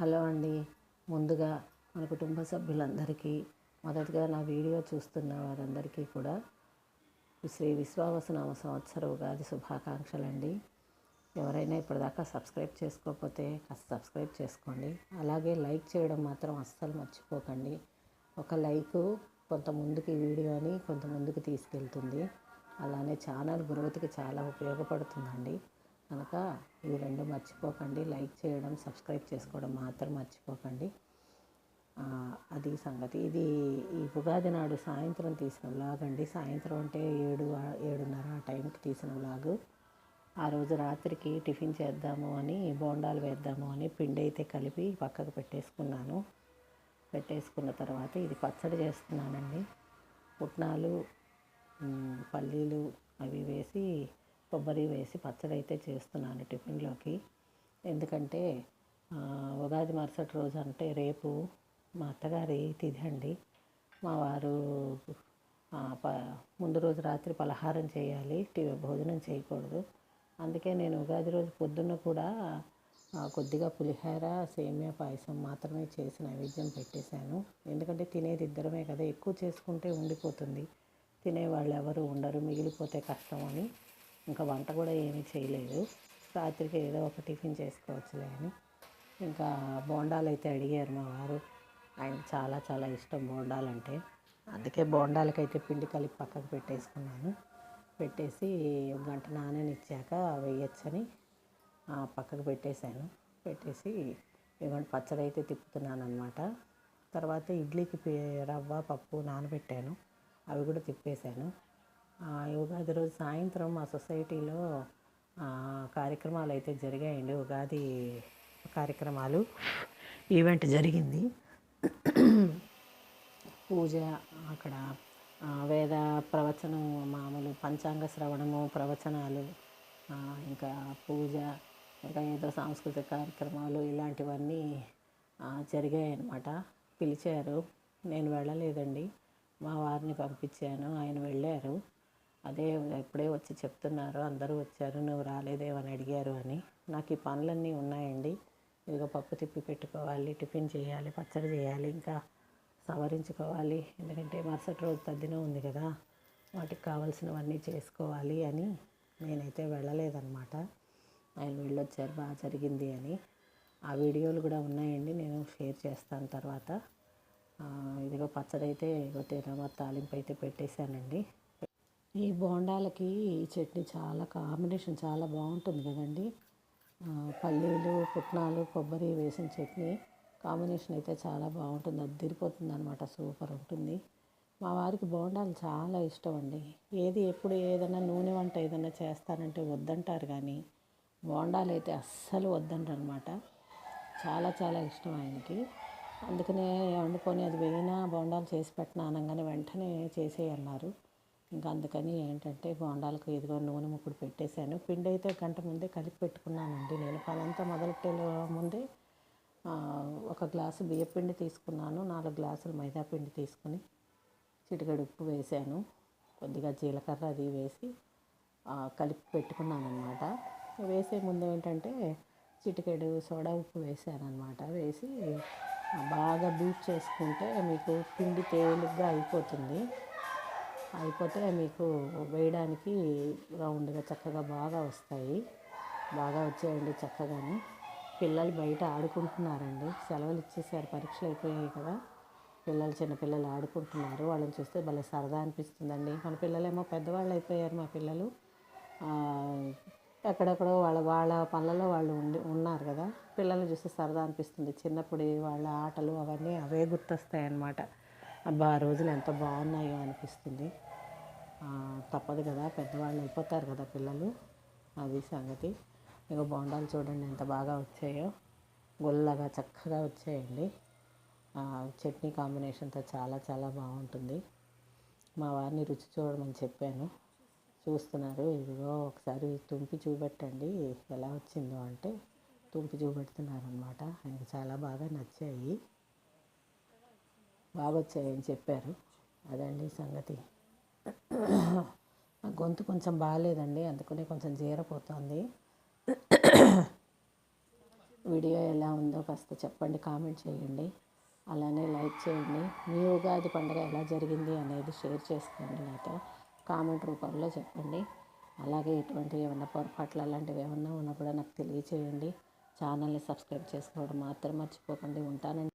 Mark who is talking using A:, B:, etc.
A: Hello అండి. ముందుగా మన కుటుంబ సభ్యులందరికీ మొదటగా నా వీడియో చూస్తున్న వారందరికీ కూడా శ్రీ విశ్వావసనామ సంవత్సర ఉగాది శుభాకాంక్షలు అండి ఎవరైనా ఇప్పటిదాకా సబ్స్క్రైబ్ చేసుకోకపోతే కాస్త సబ్స్క్రైబ్ చేసుకోండి. అలాగే లైక్ చేయడం మాత్రం అస్సలు మర్చిపోకండి. ఒక లైక్ కొంత ముందుకి వీడియోని కొంత ముందుకు తీసుకెళ్తుంది. అలానే ఛానల్ గ్రోత్కి చాలా ఉపయోగపడుతుందండి. కనుక ఇవి రెండు మర్చిపోకండి. లైక్ చేయడం సబ్స్క్రైబ్ చేసుకోవడం మాత్రం మర్చిపోకండి. అది సంగతి. ఇది ఈ ఉగాది నాడు సాయంత్రం తీసిన వ్లాగ్ అండి. సాయంత్రం అంటే ఏడు ఏడున్నర ఆ టైంకి తీసిన వ్లాగ్. ఆ రోజు రాత్రికి టిఫిన్ చేద్దాము అని బోండాలు వేద్దాము అని పిండి అయితే కలిపి పక్కకు పెట్టేసుకున్నాను. పెట్టేసుకున్న తర్వాత ఇది పచ్చడి చేస్తున్నానండి. పుట్నాలు పల్లీలు అవి వేసి కొబ్బరి వేసి పచ్చడి అయితే చేస్తున్నాను టిఫిన్లోకి. ఎందుకంటే ఉగాది మరుసటి రోజు అంటే రేపు మా అత్తగారి తిథి అండి. మా వారు ప ముందు రోజు రాత్రి పలహారం చేయాలి టి- భోజనం చేయకూడదు. అందుకే నేను ఉగాది రోజు పొద్దున్న కూడా కొద్దిగా పులిహోర సేమియా పాయసం మాత్రమే చేసి నైవేద్యం పెట్టేశాను. ఎందుకంటే తినేది ఇద్దరమే కదా ఎక్కువ చేసుకుంటే ఉండిపోతుంది. తినేవాళ్ళు ఎవరు ఉండరు మిగిలిపోతే కష్టం అని. ఇంకా వంట కూడా ఏమీ చేయలేదు. రాత్రికి ఏదో ఒక టిఫిన్ చేసుకోవచ్చులే అని. ఇంకా బోండాలు అయితే అడిగారు మా వారు. ఆయన చాలా చాలా ఇష్టం బోండాలంటే. అందుకే బోండాలకైతే పిండి కలిపి పక్కకు పెట్టేసుకున్నాను. పెట్టేసి ఒక గంట నాననిచ్చాక వేయచ్చని పక్కకు పెట్టేశాను. పెట్టేసి ఇవ్వండి పచ్చడి అయితే తిప్పుతున్నాను అనమాట తర్వాత ఇడ్లీకి రవ్వ పప్పు నానబెట్టాను. అవి కూడా తిప్పేశాను. ఉగాది రోజు సాయంత్రం మా సొసైటీలో కార్యక్రమాలు అయితే జరిగాయండి. ఉగాది కార్యక్రమాలు ఈవెంట్ జరిగింది. పూజ అక్కడ వేద ప్రవచనం మామూలు పంచాంగ శ్రవణము ప్రవచనాలు ఇంకా పూజ ఇంకా ఏదో సాంస్కృతిక కార్యక్రమాలు ఇలాంటివన్నీ జరిగాయన్నమాట. జరిగాయి పిలిచారు. నేను వెళ్ళలేదండి. మా వారిని పంపించాను. ఆయన వెళ్ళారు. అదే ఎప్పుడే వచ్చి చెప్తున్నారు అందరూ వచ్చారు నువ్వు రాలేదేమని అడిగారు అని. నాకు ఈ పనులన్నీ ఉన్నాయండి. ఇదిగో పప్పు తిప్పి పెట్టుకోవాలి టిఫిన్ చేయాలి పచ్చడి చేయాలి ఇంకా సవరించుకోవాలి. ఎందుకంటే మరుసటి రోజు తద్దిన ఉంది కదా వాటికి కావాల్సినవన్నీ చేసుకోవాలి అని నేనైతే వెళ్ళలేదన్నమాట. ఆయన వెళ్ళొచ్చారు బాగా జరిగింది అని. ఆ వీడియోలు కూడా ఉన్నాయండి నేను షేర్ చేస్తాను తర్వాత. ఇదిగో పచ్చడి అయితే ఇదిగో తిరమ తాలింపు అయితే పెట్టేశానండి. ఈ బోండాలకి ఈ చట్నీ చాలా కాంబినేషన్ చాలా బాగుంటుంది కదండి. పల్లీలు పుట్నాలు కొబ్బరి వేసిన చట్నీ కాంబినేషన్ అయితే చాలా బాగుంటుంది. అద్దరిపోతుంది అనమాట సూపర్ ఉంటుంది. మా వారికి బోండాలు చాలా ఇష్టం అండి ఏది ఎప్పుడు ఏదైనా నూనె వంట ఏదైనా చేస్తానంటే వద్దంటారు కానీ బోండాలు అయితే అస్సలు వద్దంటారు అనమాట చాలా చాలా ఇష్టం ఆయనకి. అందుకనే వండుకొని అది వేయినా బోండాలు చేసి పెట్టిన అనగానే వెంటనే చేసేయన్నారు. ఇంకా అందుకని ఏంటంటే బోండాలకు ఇదిగో నూనె ముప్పుడు పెట్టేశాను. పిండి అయితే గంట ముందే కలిపి పెట్టుకున్నానండి. నేను పనంతా మొదలెట్టే ముందే ఒక గ్లాసు బియ్యపిండి తీసుకున్నాను. నాలుగు గ్లాసులు మైదా పిండి తీసుకుని చిటికెడు ఉప్పు వేసాను. కొద్దిగా జీలకర్ర అది వేసి కలిపి పెట్టుకున్నాను అనమాట వేసే ముందు ఏంటంటే చిటికెడు సోడా ఉప్పు వేసాను అనమాట వేసి బాగా బీట్ చేసుకుంటే మీకు పిండి తేలిగ్గా అయిపోతుంది. అయిపోతే మీకు వేయడానికి రౌండ్గా చక్కగా బాగా వస్తాయి. బాగా వచ్చాయండి చక్కగానే. పిల్లలు బయట ఆడుకుంటున్నారండి. సెలవులు ఇచ్చేసారు. పరీక్షలు అయిపోయాయి కదా. పిల్లలు చిన్నపిల్లలు ఆడుకుంటున్నారు. వాళ్ళని చూస్తే భలే సరదా అనిపిస్తుందండి. మన పిల్లలేమో పెద్దవాళ్ళు అయిపోయారు మా పిల్లలు. ఎక్కడెక్కడో వాళ్ళ వాళ్ళ పనులలో వాళ్ళు ఉండి ఉన్నారు కదా. పిల్లల్ని చూస్తే సరదా అనిపిస్తుంది. చిన్నప్పుడు వాళ్ళ ఆటలు అవన్నీ అవే గుర్తొస్తాయి అన్నమాట అబ్బా ఆ రోజులు ఎంత బాగున్నాయో అనిపిస్తుంది. తప్పదు కదా పెద్దవాళ్ళు అయిపోతారు కదా పిల్లలు. అది సంగతి. ఇక బోండాలు చూడండి ఎంత బాగా వచ్చాయో. గుల్లగా చక్కగా వచ్చాయండి. చట్నీ కాంబినేషన్తో చాలా చాలా బాగుంటుంది. మా వారిని రుచి చూడమని చెప్పాను. చూస్తున్నారు. ఇదిగో ఒకసారి తుంపి చూపెట్టండి. ఎలా వచ్చిందో అంటే తుంపి చూపెడుతున్నారు అనమాట ఆయనకు చాలా బాగా నచ్చాయి. బాగా వచ్చాయని చెప్పారు. అదండి సంగతి. నా గొంతు కొంచెం బాగాలేదండి అందుకనే కొంచెం జీరపోతుంది. వీడియో ఎలా ఉందో కాస్త చెప్పండి కామెంట్ చేయండి. అలానే లైక్ చేయండి. మీ ఉగాది పండుగ ఎలా జరిగింది అనేది షేర్ చేసుకోండి నాతో. కామెంట్ రూపంలో చెప్పండి. అలాగే ఇటువంటి ఏమైనా పొరపాట్లు అలాంటివి ఏమన్నా ఉన్నా కూడా నాకు తెలియచేయండి. ఛానల్ని సబ్స్క్రైబ్ చేసుకోవడం మాత్రం మర్చిపోకండి. ఉంటానండి.